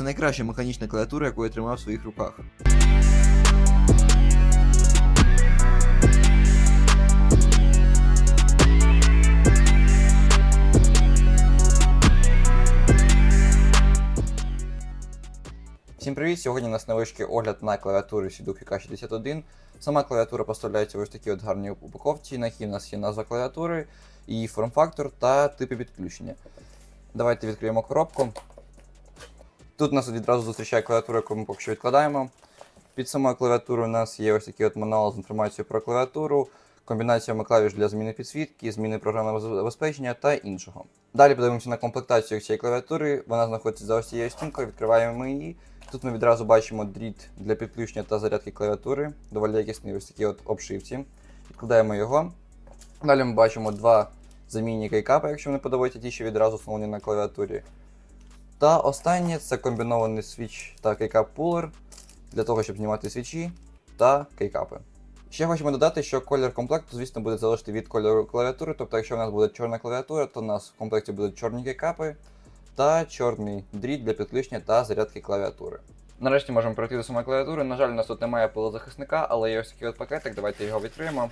Це найкраща механічна клавіатура, яку я тримав в своїх руках. Всім привіт! Сьогодні у нас невеличкий огляд на клавіатури Siduki K61. Сама клавіатура поставляється в ось такій от гарній упаковці. На якій у нас є назва клавіатури, її форм-фактор та типи підключення. Давайте відкриємо коробку. Тут нас відразу зустрічає клавіатура, яку ми поки що відкладаємо. Під самою клавіатурою у нас є ось такий от мануал з інформацією про клавіатуру, комбінаціями клавіш для зміни підсвітки, зміни програмного забезпечення та іншого. Далі подивимося на комплектацію цієї клавіатури. Вона знаходиться за ось цією стінкою, відкриваємо її. Тут ми відразу бачимо дріт для підключення та зарядки клавіатури, доволі якісний ось такий от обшивці. Відкладаємо його. Далі ми бачимо два замінні кейкапи, якщо не подобаються ті, що відразу встановлені на клавіатурі. Та останнє це комбінований свіч та кейкап пулер для того, щоб знімати свічі та кейкапи. Ще хочемо додати, що колір комплекту, звісно, буде залежати від кольору клавіатури. Тобто, якщо у нас буде чорна клавіатура, то у нас в комплекті будуть чорні кейкапи та чорний дріт для підключення та зарядки клавіатури. Нарешті можемо перейти до самої клавіатури. На жаль, у нас тут немає полозахисника, але є ось такий от пакетик, давайте його відкриємо.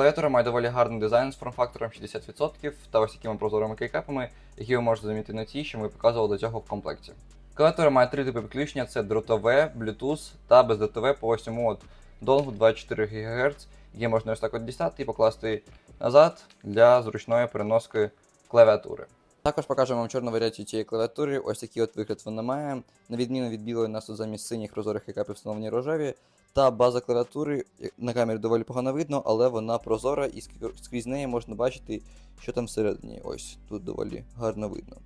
Клавіатура має доволі гарний дизайн з форм-фактором 60% та ось такими прозорими кейкапами, які ви можете замітити на ті, що ми показували до цього в комплекті. Клавіатура має три типи підключення: це дротове, Bluetooth та бездротове по ось цьому донгу 24 ГГц, яке можна ось так от дістати і покласти назад для зручної переноски клавіатури. Також покажемо вам чорну варіацію цієї клавіатури. Ось такий от вигляд вона має. На відміну від білої, у нас тут замість синіх прозорих екапів встановлені рожеві. Та база клавіатури на камері доволі погано видно, але вона прозора і скр- скрізь неї можна бачити, що там всередині. Ось тут доволі гарно видно.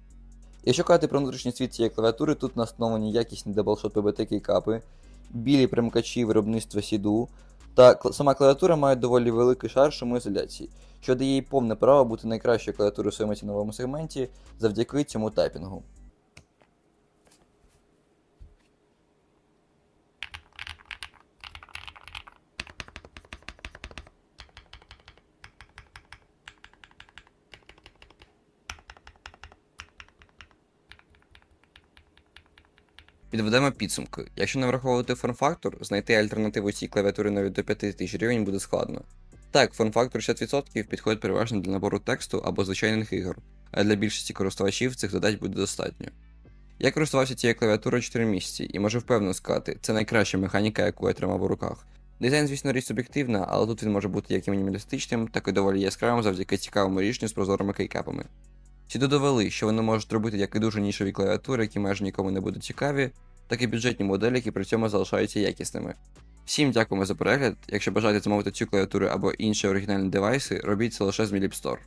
Якщо казати про внутрішній світ цієї клавіатури, тут встановлені якісні даблшот PBT кейкапи, білі примкачі виробництва Сіду, та сама клавіатура має доволі великий шар шумоізоляції, що дає їй повне право бути найкращою клавіатурою в своєму ціновому сегменті завдяки цьому тайпінгу. Підведемо підсумки. Якщо не враховувати форм-фактор, знайти альтернативу цій клавіатурі навіть до 5000 гривень буде складно. Так, форм-фактор 60% підходить переважно для набору тексту або звичайних ігор, а для більшості користувачів цих задач буде достатньо. Я користувався цією клавіатурою 4 місяці і можу впевнено сказати, це найкраща механіка, яку я тримав у руках. Дизайн, звісно, річ суб'єктивна, але тут він може бути як і мінімалістичним, так і доволі яскравим завдяки цікавому рішенню з прозорими кейкапами. Сюди довели, що вони можуть робити як і дуже нішові клавіатури, які майже нікому не будуть цікаві, так і бюджетні моделі, які при цьому залишаються якісними. Всім дякуємо за перегляд. Якщо бажаєте замовити цю клавіатуру або інші оригінальні девайси, робіть це лише з Міліп Store.